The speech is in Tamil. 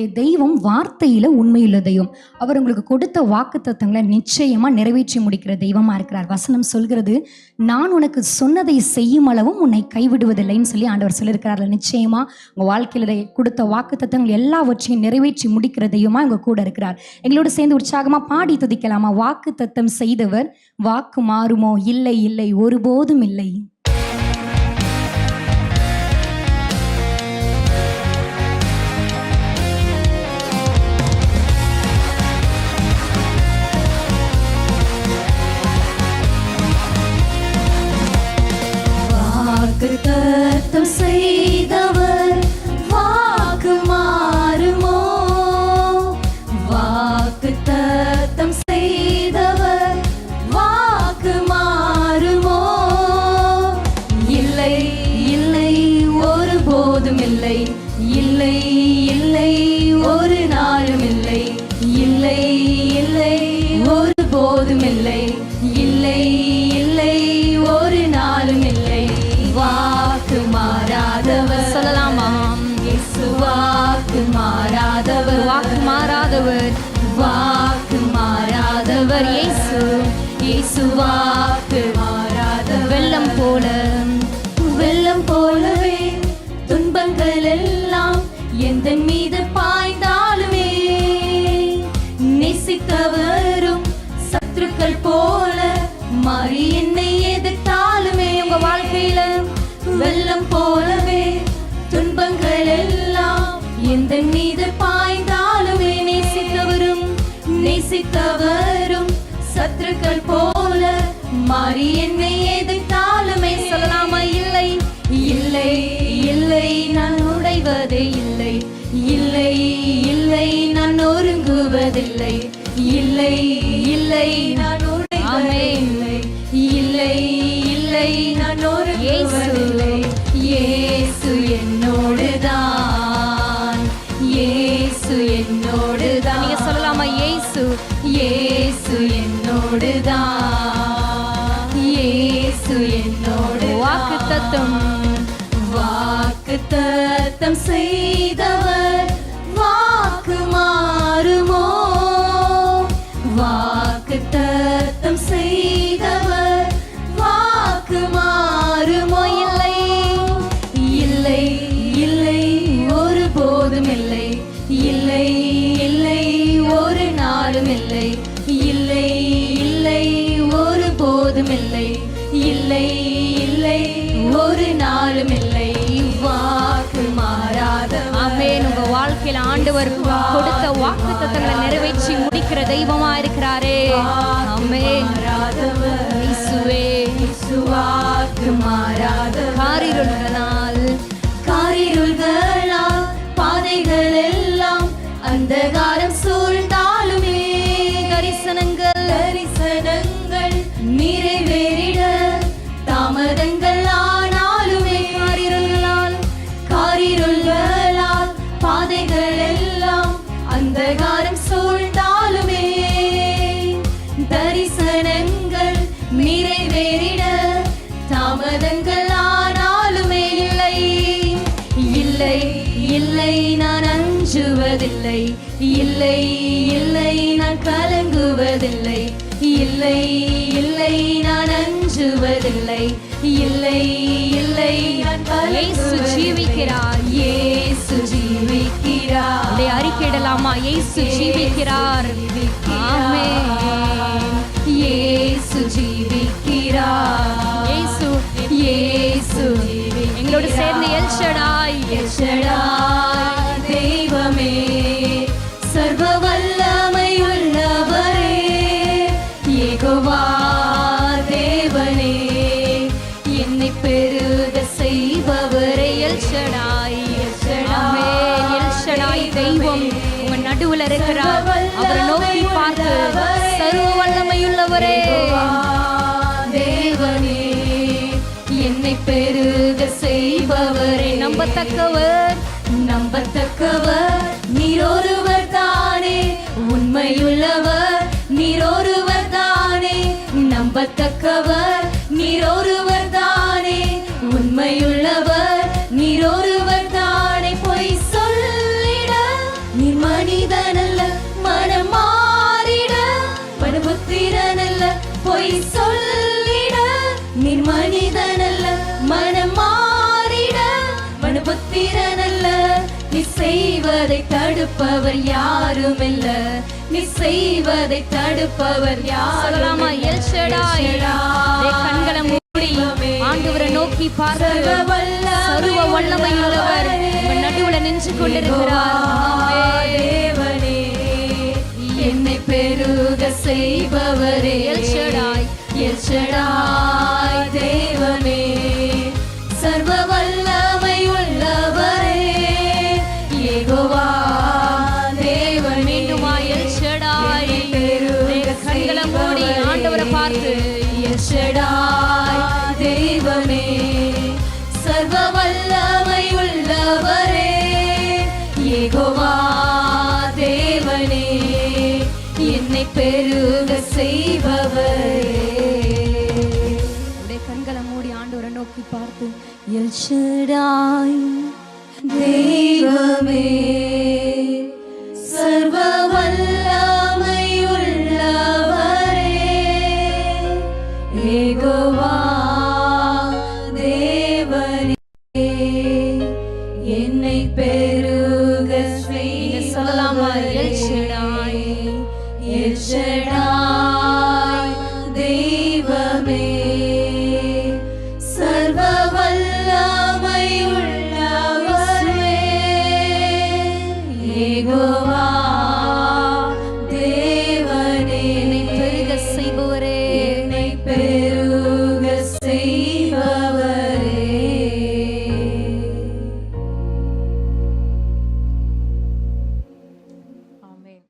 நம்முடைய தெய்வம் வார்த்தையில உண்மையுள்ள தெய்வம். அவர் உங்களுக்கு கொடுத்த வாக்கு தத்துவங்களை நிச்சயமா நிறைவேற்றி முடிக்கிற தெய்வமா இருக்கிறார். வசனம் சொல்கிறது நான் உனக்கு சொன்னதை செய்யும் அளவும் உன்னை கைவிடுவதில்லைன்னு சொல்லி ஆண்டவர் சொல்லியிருக்கிறார் நிச்சயமா உங்க வாழ்க்கையில கொடுத்த வாக்கு தத்துவங்கள் எல்லாவற்றையும் நிறைவேற்றி முடிக்கிற தெய்வமா உங்க கூட இருக்கிறார். எங்களோட சேர்ந்து உற்சாகமா பாடி துதிக்கலாமா? வாக்கு தத்தம் செய்தவர் வாக்கு மாறுமோ? இல்லை இல்லை. ஒருபோதும் இல்லை. இல்லை இல்லை இல்லை. ஒரு நாளும் இல்லை இல்லை இல்லை. ஒருபோதும் இல்லை இல்லை இல்லை. ஒரு நாளும் இல்லை. வாக்கு மாறாதவர். சொல்லலாமாம் இயேசு வாக்கு மாறாதவர். வாக்கு மாறாதவர். வாக்கு மாறாதவர். இயேசு. இயேசு எந்த மீது பாய்ந்தாலுமே நேசித்தவரும் நேசித்தவரும். சத்துருக்கள் போல மாறி என்னை எதிர்த்தாலுமே சொல்லாமல் இல்லை இல்லை இல்லை. நான் உடைவதே இல்லை இல்லை. இல்லை நான் ஒருங்குவதில்லை இயேசு என்னோடுதான் இயேசு என்னோடு வாக்கு தத்தம் வாக்கு தத்தம் செய்தவர் வாக்கு மாறுமோ? வாக்கு தத்தம் செய்தவர் வாக்கு மாறுமோ? இல்லை இல்லை இல்லை ஒருபோதும் இல்லை இல்லை இல்லை. இல்லை இல்லை இல்லை ஒருபோதும் இல்லை. இல்லை இல்லை ஒரு நாளும் இல்லை. வாக்கு மாறாத ஆமென். உங்க வாழ்க்கையில ஆண்டவர் கொடுத்த வாக்கு தத்தங்களை நிறைவேற்றி முடிக்கிற தெய்வமா இருக்கிறாரே. ஆமென். மாறாதவர். இயேசுவே. வாக்கு மாறாத காரிருள்களால். காரிருள்களால் பாதைகள் எல்லாம் அந்தகாரம் சூழ்ந்தாலுமே அஞ்சுவதில்லை இல்லை இல்லை நான் கலங்குவதில்லை. இல்லை இல்லை நான் அஞ்சுவதில்லை. இல்லை இல்லை இயேசு ஜீவிக்கிறார். இயேசு ஜீவிக்கிறார். அதை அறிக்கையிடலாமா இயேசு ஜீவிக்கிறார். ஆமென். இயேசு ஜீவிக்கிறார். இயேசு. இயேசு எங்களோடு சேர்ந்து எல்ஷடாய் எல்ஷடாய் ஏகோவா தேவனே. என்னை பெருக செய்பவரே எல்ஷடாய் எல்ஷடாய் தெய்வம். உங்க நடுவுல இருக்கிறார். அவரை நோக்கி பார்த்து சர்வ வல்லமையுள்ளவரே தேவனே என்னை பெருக செய்பவரே நம்பத்தக்கவர். நம்பத்தக்கவர். நீரொருவர் தானே. உண்மையுள்ளவர். தக்கவர் நீர் ஒருவர் தானே. உண்மையுள்ளவர். நீர் ஒருவர் தானே. பொய் சொல்லிட. நீ மனிதனல்ல மனம் மாறிட மனுபுத்திரனல்ல பொய் சொல்ல செய்வதை தடுப்பவர் யாரும் இல்ல நீ செய்வதை தடுப்பவர் யாரும் கண்களை மூடி ஆண்டவரை. நோக்கி பார்த்து சர்வ வல்லமை உள்ளவர். நடுவுல நின்று கொண்டிருக்கிறார். என்னை பெருக செய்பவரே. எல்ஷடாய் எல்ஷடாய் கண்களை மூடி ஆண்டவரை நோக்கி பார்த்து எல்ஷடாய் தெய்வமே சர்வ வல்லமையுள்ளவரே ஏகோ